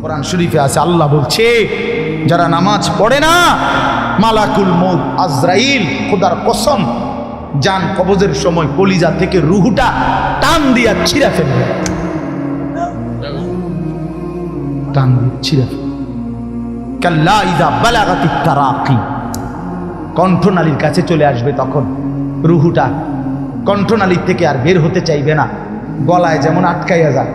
কোরআন শরীফে আছে, আল্লাহ বলছে, যারা নামাজ পড়ে না, মালাকুল মৌত আজরাইল, খোদার কসম, যান কবজের সময় কলিজা থেকে রুহুটা টান দিয়া ছিঁড়া ফেলবে। টান দিয়ে ছিঁড়া কণ্ঠনালীর কাছে চলে আসবে তখন রুহুটা। কণ্ঠনালীর থেকে আর বের হতে চাইবে না। গলায় যেমন আটকাইয়া যায়।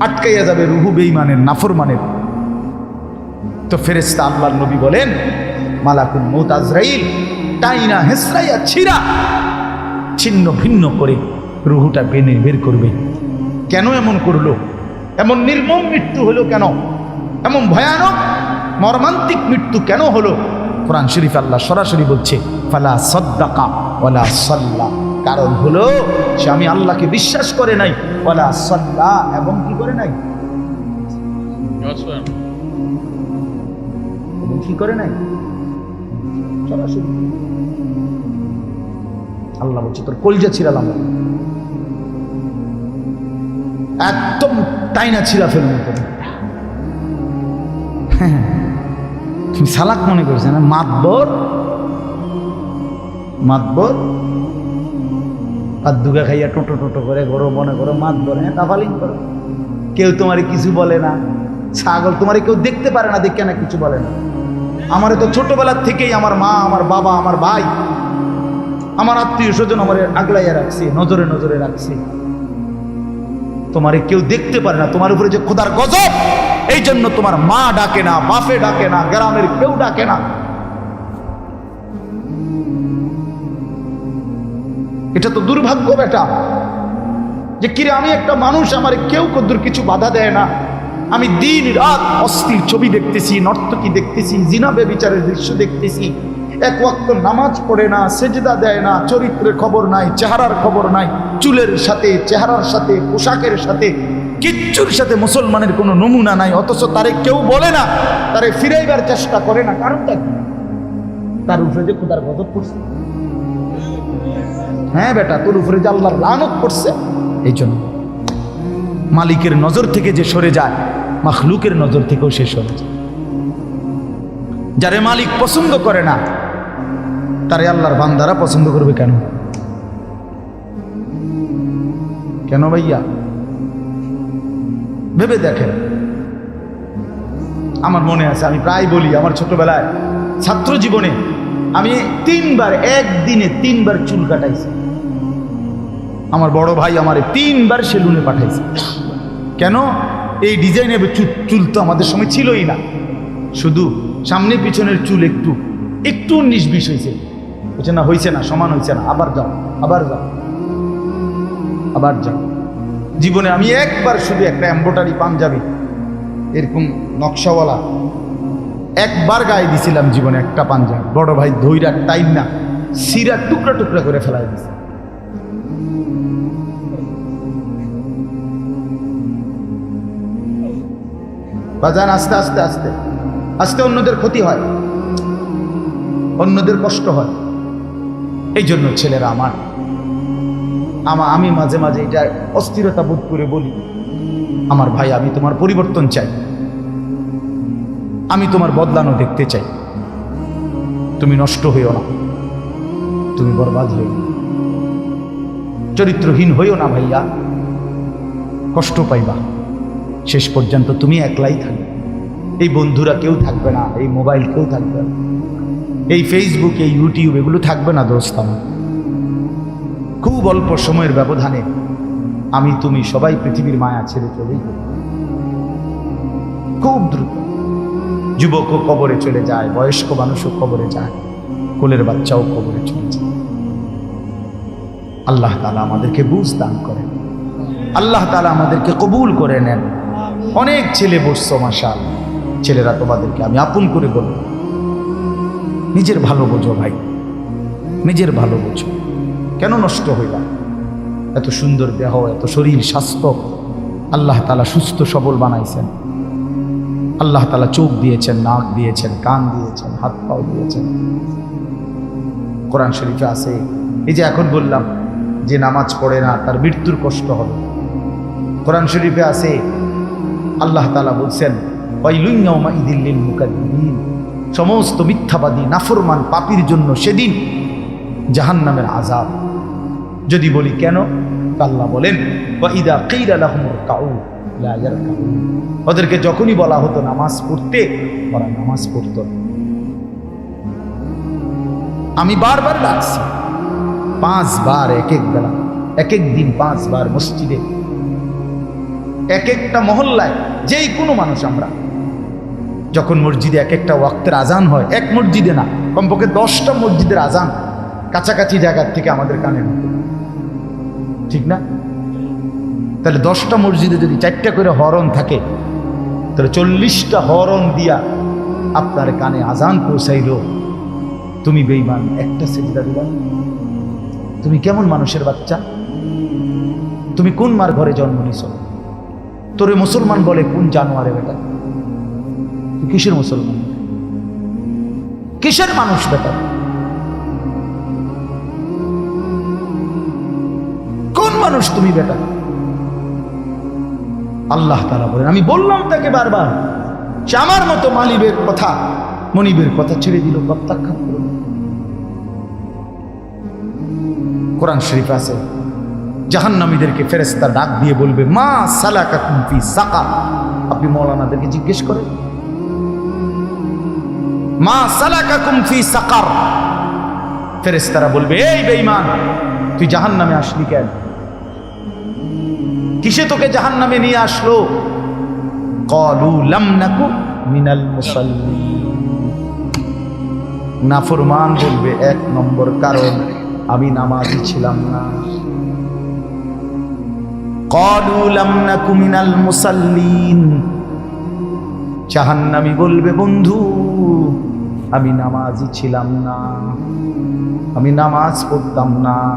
আটকাইয়া যাবে রুহু বেইমানের নাফরমানের। তো ফেরেস্তা আল্লাহর নবী বলেন, মালাকুল মৌত আজরাইল, টাইনা, হেসরাইয়া ছিরা ছিন্ন ভিন্ন করে রুহুটা বেনে বের করবে। কেন এমন করল? এমন নির্মম মৃত্যু হলো কেন? এমন ভয়ানক, মর্মান্তিক মৃত্যু কেন হলো? কোরআন শরীফ আল্লাহ সরাসরি বলছে, ফালা সদ্দাকা ওলা সাল্লা। কারণ হলো সে আমি আল্লাহকে বিশ্বাস করে নাই ওলা সাল্লা এবং কি করে নাই? কি করে নাই? সরাসরি। আল্লাহ বলছে তোর কলজা ছিড়ালাম একদম ছিঁড়া ফেলব তোর হ্যাঁ, তুমি সালাক মনে করছে না? মাতবর? মাতবর? আর দুগা খাইয়া টোটো টোটো করে গরো মনে করো মাতবর হ্যাঁ কাফালিং করো। কেউ তোমারে কিছু বলে না। ছাগল তোমারে কেউ দেখতে পারে না, দেখে না, কিছু বলে না। আমারে তো ছোটবেলার থেকেই আমার মা, আমার বাবা, আমার ভাই, আমার আত্মীয় স্বজন আমার আগলাইয়া রাখছে, নজরে নজরে রাখছে। তোমারে কেউ দেখতে পারে না, তোমার উপরে যে খোদার গজব এই জন্য তোমার মা ডাকে না, বাপে ডাকে না, গ্রামের কেউ ডাকে না। এটা তো দুর্ভাগ্য বেটা যে কিরে, আমি একটা মানুষ, আমার কেউ কদ্দুর কিছু বাধা দেয় না। আমি দিন রাত অস্থির ছবি দেখতেছি, নর্তকী দেখতেছি জিনাবে বিচারের দৃশ্য দেখতেছি। এক ওয়াক্ত নামাজ পড়ে না, সেজদা দেয় না, চরিত্রের খবর নাই, চেহারার খবর নাই, চুলের সাথে, চেহারার সাথে, পোশাকের সাথে, কিচ্ছুর সাথে মুসলমানের কোনো নমুনা নাই, অথচ তারে কেউ বলে না, তারে ফিরাইবার চেষ্টা করে না। কারণটা কি? তার উপরে যে খুদার গজব করছে হ্যাঁ বেটা, তোর উপরে যে আল্লাহর লানত করছে এই জন্য মালিকের নজর থেকে যে সরে যায়, মাখলুকের নজর থেকেও সে সরে যায়। যারে মালিক পছন্দ করে না, তারে আল্লাহর বান্দারা পছন্দ করবে কেন? কেন ভাইয়া? ভেবে দেখেন। আমার মনে আছে, আমি প্রায় বলি, আমার ছোটবেলায় ছাত্র জীবনে আমি তিনবার, একদিনে তিনবার চুল কাটাইছি। আমার বড় ভাই আমার তিনবার সেলুনে পাঠাইছে। কেন? এই ডিজাইনের চুল তো আমাদের সময় ছিলই না। শুধু সামনে পিছনের চুল একটু একটু বিশ হয়েছে বলছে, না হয়েছে না, সমান হয়েছে না, আবার যাও আবার যাও আবার যাও। জীবনে আমি একবার শুধু একটা এম্বোটারি পাঞ্জাবি, এরকম নকশাওয়ালা, একবার গায়ে দিছিলাম জীবনে একটা পাঞ্জাবি। বড় ভাই ধৈরা টাইম না, সিরা টুকরা টুকরা করে ফেলাই দিছে। বাজান আস্তে আস্তে আস্তে। আস্তে অন্যদের ক্ষতি হয়। অন্যদের কষ্ট হয়। এই জন্য ছেলেরা আমার, আমা, আমি মাঝে মাঝে এটা অস্থিরতা বোধ করে বলি, আমার ভাই, আমি তোমার পরিবর্তন চাই। আমি তোমার বদলানো দেখতে চাই। তুমি নষ্ট হইও না। তুমি বরবাদ হইও না। চরিত্রহীন হইও না ভাইয়া। কষ্ট পাইবা। শেষ পর্যন্ত তুমি একলাই থাকবে। এই বন্ধুরা কেউ থাকবে না, এই মোবাইল কেউ থাকবে না। এই ফেসবুক এই ইউটিউব এগুলো থাকবে না দোস্ত আমার। খুব অল্প সময়ের ব্যবধানে আমি তুমি সবাই পৃথিবীর মায়া ছেড়ে চলেই খুব দ্রুত। যুবকও কবরে চলে যায়, বয়স্ক মানুষও কবরে যায়, কোলের বাচ্চাও কবরে চলে যায়। আল্লাহ তালা আমাদেরকে বুঝ দান করেন। আল্লাহ তালা আমাদেরকে কবুল করে নেন। অনেক ছেলে বসছো মাসাল ছেলেরা তোমাদেরকে আমি আপন করে বলব। নিজের ভালো বোঝো ভাই। নিজের ভালো বোঝো। কেন নষ্ট হইবা? এত সুন্দর দেহ, এত শরীর, স্বাস্থ্য। আল্লাহ তালা সুস্থ, সবল বানাইছেন। আল্লাহ তালা চোখ দিয়েছেন, নাক দিয়েছেন, কান দিয়েছেন, হাত পাও দিয়েছেন। কোরআন শরীফে আছে। এই যে এখন বললাম যে নামাজ পড়ে না, তার মৃত্যুর কষ্ট হবে। কোরআন শরীফে আছে আল্লাহ তালা বলছেন সমস্ত মিথ্যাবাদী, নাফরমান পাপির জন্য সেদিন জাহান্নামের আজাব যদি বলি কেন? আল্লাহ বলেন ওদেরকে যখনই বলা হতো নামাজ পড়তে, ওরা নামাজ পড়তো। আমি বারবার ডাকছি, পাঁচবার এক এক বেলা, এক এক দিন পাঁচবার মসজিদে এক একটা মহল্লায়, যেই কোনো মানুষ আমরা। যখন মসজিদে এক একটা ওয়াক্তের আজান হয়, এক মসজিদে না, কমপক্ষে দশটা মসজিদের আজান কাছাকাছি জায়গার থেকে আমাদের কানে ঠিক না? তাহলে দশটা মসজিদে যদি চারটা করে হরণ থাকে, তাহলে চল্লিশটা হরণ দিয়া আপনার কানে আজান পৌঁছাইল। তুমি বেইমান একটা সেজদা দিলা তুমি কেমন মানুষের বাচ্চা? তুমি কোন মার ঘরে জন্ম নিছ? তোরে মুসলমান বলে কোন জানোয়ারে বেটা? কিসের মুসলমান? কিসের মানুষ বেটা? কোন মানুষ তুমি বেটা? আল্লাহ তারা বলেন, আমি বললাম তাকে বারবার, সে আমার মতো মালিবের কথা, মনিবের কথা ছেড়ে দিল, প্রত্যাখ্যান করল। কোরআন শরীফ আছে জাহান্নামীদেরকে ফেরেস্তা ডাক দিয়ে বলবে, মা সালাকা কুমফি সাকা। আপনি মৌলানাদেরকে জিজ্ঞেস করেন, মা সালাকা কুমফি সাকার? ফেরেস্তারা বলবে, এই বেঈমান, তুই জাহান্নামে আসলি কেন? কিসে তোকে জাহান্নামে নিয়ে আসলো? কলু লাম নাকু মিনাল মুসাল্লিন। নাফরমান বলবে, এক নম্বর কারণ, আমি নামাজি ছিলাম না। কলু লাম নাকু মিনাল মুসাল্লিন। জাহান্নামী বলবে, বন্ধু, আমি নামাজি ছিলাম না। আমি নামাজ পড়তাম না।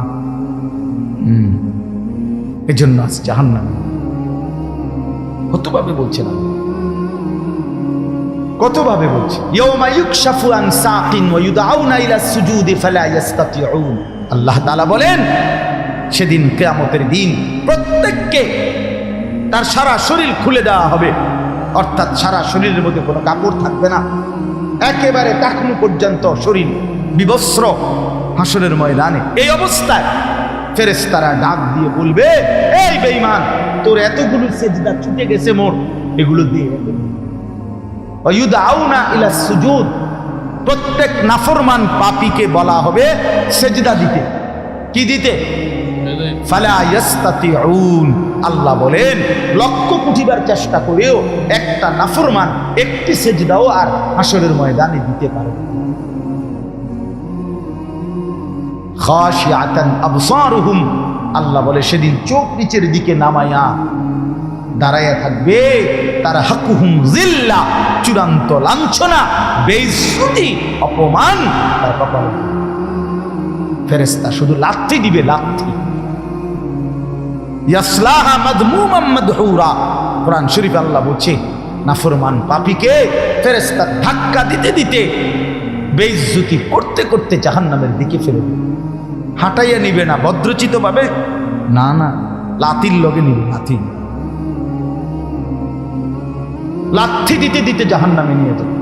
এজন্য আজ জাহান্নামী। কতভাবে বলছেন? কতভাবে বলছে আল্লাহ তাআলা বলেন সেদিন কিয়ামতের দিন প্রত্যেককে তার সারা শরীর খুলে দেওয়া হবে। অর্থাৎ সারা শরীরের মধ্যে কোনো কাপড় থাকবে না। একেবারে টাকনু পর্যন্ত শরীর বিবস্ত্র হাসরের ময়দানে। এই অবস্থায় ফেরেশতারা ডাক দিয়ে বলবে, এই বেঈমান, তোর এতগুলো সেজদা ছুটে গেছে মোর। এগুলো দিয়ে। ওয়ুদআউনা ইলা সুজুদ। প্রত্যেক নাফরমান পাপীকে বলা হবে সেজদা দিতে। কি দিতে? আল্লাহ বলেন লক্ষ কুঠিবার চেষ্টা করেও একটা নাফরমান একটি সেজদাও আর হাসরের ময়দানে দিতে পারে আল্লাহ বলে, সেদিন চোখ নিচের দিকে নামায়া দাঁড়াইয়া থাকবে, তার হাকুহুম জিল্লা, চূড়ান্ত লাঞ্ছনা, বেইজ্জতি, অপমান, তার কপালে। ফেরেস্তা শুধু লাথি দিবে, লাথি। ইয়াসলাহা মাদমুমাম মাদহুরা। কোরআন শরীফ আল্লাহ বলছে, নাফরমান পাপীকে ফেরেস্তা ধাক্কা দিতে দিতে বেইজ্জতি করতে করতে জাহান্নামের দিকে ফেলে হাঁটাইয়া নিবে না ভদ্রচিত ভাবে না না লাতির লগে নিবে, লাথি। লাথি দিতে দিতে জাহান্নামে নিয়ে যাবে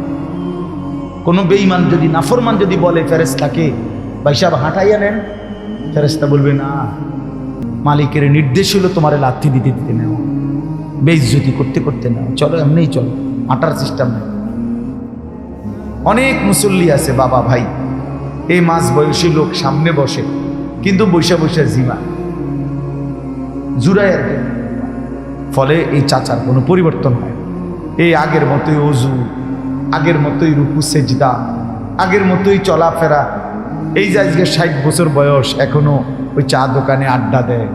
কোনো বেইমান যদি, নাফরমান যদি বলে ফেরেস্তাকে ভাই সাহেব হাঁটাইয়া নেন ফেরেস্তা বলবে, না মালিকের নির্দেশ হলো তোমার লাথি দিতে দিতে নেও বেইজ্জতি করতে করতে নেও চলো, এমনিই চলো। হাঁটার সিস্টেম নেই। অনেক মুসল্লি আছে, বাবা, ভাই। এই মাঝ বয়সী লোক সামনে বসে, কিন্তু বৈশা বৈশা জিমা। জুড়াই আর ফলে এই চাচার কোনো পরিবর্তন হয় এই আগের মতোই অজু, আগের মতোই রুকু সেজদা, আগের মতোই চলাফেরা এই যে আজকে ষাট বছর বয়স, এখনও ওই চা দোকানে আড্ডা দেয়,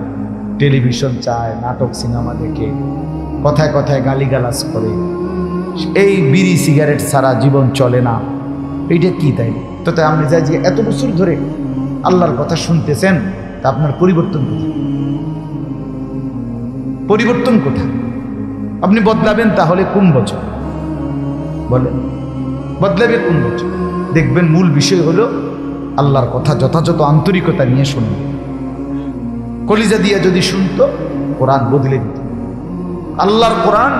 টেলিভিশন চায়, নাটক, সিনেমা দেখে, কথায় কথায় গালিগালাজ করে। এই বিড়ি, সিগারেট ছাড়া জীবন চলে না। এইটা কি তাই? তো তাই আপনি যে এত বছর ধরে আল্লাহর কথা শুনতেছেন, তা আপনার পরিবর্তন কোথায়? পরিবর্তন কোথায়? আপনি বদলাবেন তাহলে কোন বছর? বলেন। বদলাবে কোন বছর? দেখবেন মূল বিষয় হলো আল্লাহর কথা যথাযথ আন্তরিকতা নিয়ে শুনবেন কলিজা দিয়ে যদি শুনতো, কোরআন বদলে দিত। আল্লাহর কোরআন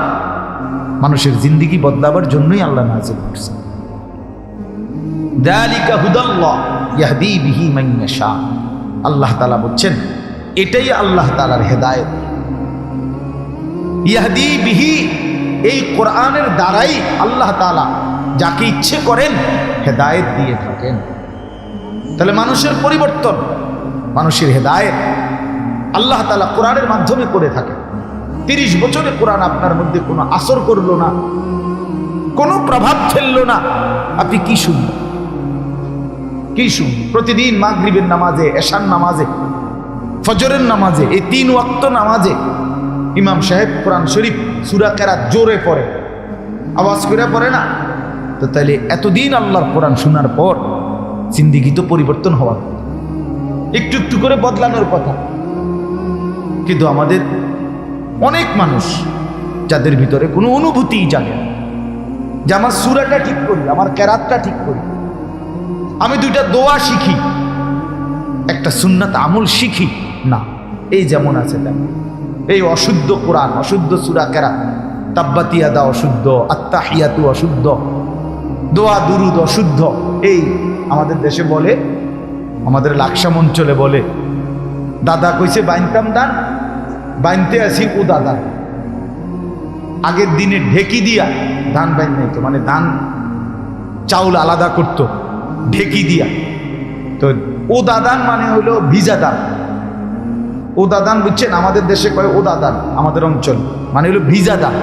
মানুষের জিন্দিগি বদলাবার জন্যই আল্লাহ নাজিল করছে। আল্লাহ তাআলা বলছেন, এটাই আল্লাহ তাআলার হেদায়েত। ইয়াহদি বিহি এই কোরআনের দ্বারাই আল্লাহ তাআলা যাকে ইচ্ছে করেন হেদায়েত দিয়ে থাকেন। তাহলে মানুষের পরিবর্তন, মানুষের হেদায়েত আল্লাহ তাআলা কোরআনের মাধ্যমে করে থাকেন তিরিশ বছরে কোরআন আপনার মধ্যে কোনো আসর করল না, কোনো প্রভাব ফেলল না। আপনি কি শুনবেন? কি শুন প্রতিদিন মাগরিবের নামাজে এশান নামাজে, ফজরের নামাজে, এই তিন ওয়াক্ত নামাজে ইমাম সাহেব কোরআন শরীফ সুরা কেরাত জোরে পড়ে। আওয়াজ করে পড়ে না? তো তাহলে এতদিন আল্লাহর কোরআন শোনার পর জিন্দিগি তো পরিবর্তন হওয়ার কথা। একটু একটু করে বদলানোর কথা। কিন্তু আমাদের অনেক মানুষ যাদের ভিতরে কোনো অনুভূতিই জানে না। যে আমার সুরাটা ঠিক করি, আমার ক্যারাতটা ঠিক করি। আমি দুইটা দোয়া শিখি, একটা সুন্নাত আমল শিখি। না, এই যেমন আছে তেমন। এই অশুদ্ধ কোরআন, অশুদ্ধ সুরা কেরা তাব্বাতিয়াদা অশুদ্ধ আত্মাহিয়াতু অশুদ্ধ। দোয়া, দুরুদ, অশুদ্ধ, এই আমাদের দেশে বলে, আমাদের লাকসাম অঞ্চলে বলে। দাদা কইছে, বাইনতাম দান, বাইনতে আসি ও দাদা। আগের দিনে ঢেকি দিয়া ধান বাইন নাই তো মানে ধান চাউল আলাদা করতো, ঢেকি দিয়া। তো ও দাদান মানে হলো ভিজা দান ও দাদান বুঝছেন, আমাদের দেশে কয় ও দাদান, আমাদের অঞ্চল মানে হলো ভিজা দান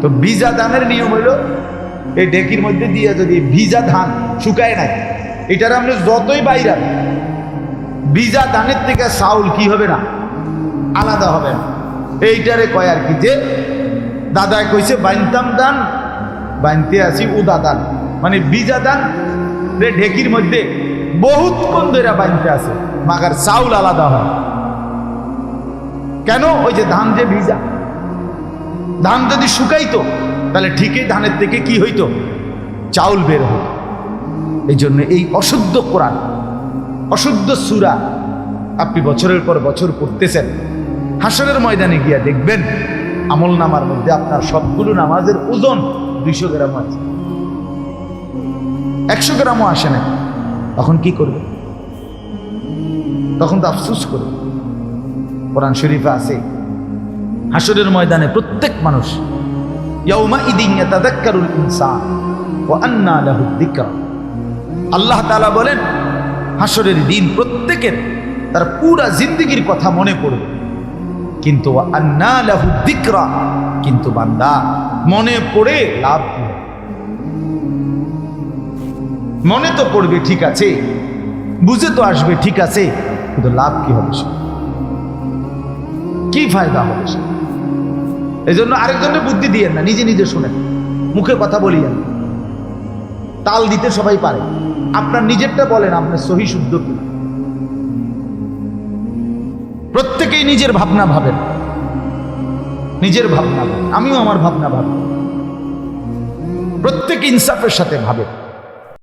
তো ভিজা দানের নিয়ম হলো এই ঢেকির মধ্যে দিয়ে যদি ভিজা ধান শুকায় নাই, এটার আপনি যতই বাইরা, ভিজা ধানের থেকে চাউল কি হবে না? আলাদা হবে না। এইটারে কয় আর কি যে দাদায় কইছে বাইনতাম দান বাইনতে আসি উদা দান মানে বিজা দান রে ঢেকির মধ্যে বহুত কোন ধরে বাইনতে আছে মাগার চাউল আলাদা হয়। কেন? ওই যে ধান যে ভিজা, ধান যদি শুকাইতো তাহলে ঠিকই ধানের থেকে কি হইতো? চাউল বের হতো এই জন্য এই অশুদ্ধ কোরআন, অশুদ্ধ সুরা আপনি বছরের পর বছর পড়তেছেন, হাসরের ময়দানে গিয়া দেখবেন, আমল নামার মধ্যে আপনার সবগুলো নামাজের ওজন দুইশো গ্রাম আছে। একশো গ্রামও আসে না। তখন কি করবে? তখন তো আফসুস করবে কোরআন শরীফে আছে, হাসরের ময়দানে প্রত্যেক মানুষ আল্লাহ তাআলা বলেন হাসরের দিন প্রত্যেকের তার পুরা জিন্দগির কথা মনে পড়বে। কিন্তু কিন্তু বান্দা মনে পড়ে লাভ মনে তো পড়বে, ঠিক আছে। বুঝে তো আসবে, ঠিক আছে। কিন্তু লাভ কি হবে কি ফায়দা হবে সে এই জন্য আরেকজনের বুদ্ধি দিয়েন না, নিজে নিজে শুনেন। মুখে কথা বলিয়েন। তাল দিতে সবাই পারে। আপনার নিজেরটা বলেন আপনার সহি শুদ্ধ কি। প্রত্যেকেই নিজের ভাবনা ভাবেন। নিজের ভাবনা ভাবেন। আমিও আমার ভাবনা ভাবি। প্রত্যেক ইনসাফের সাথে ভাবে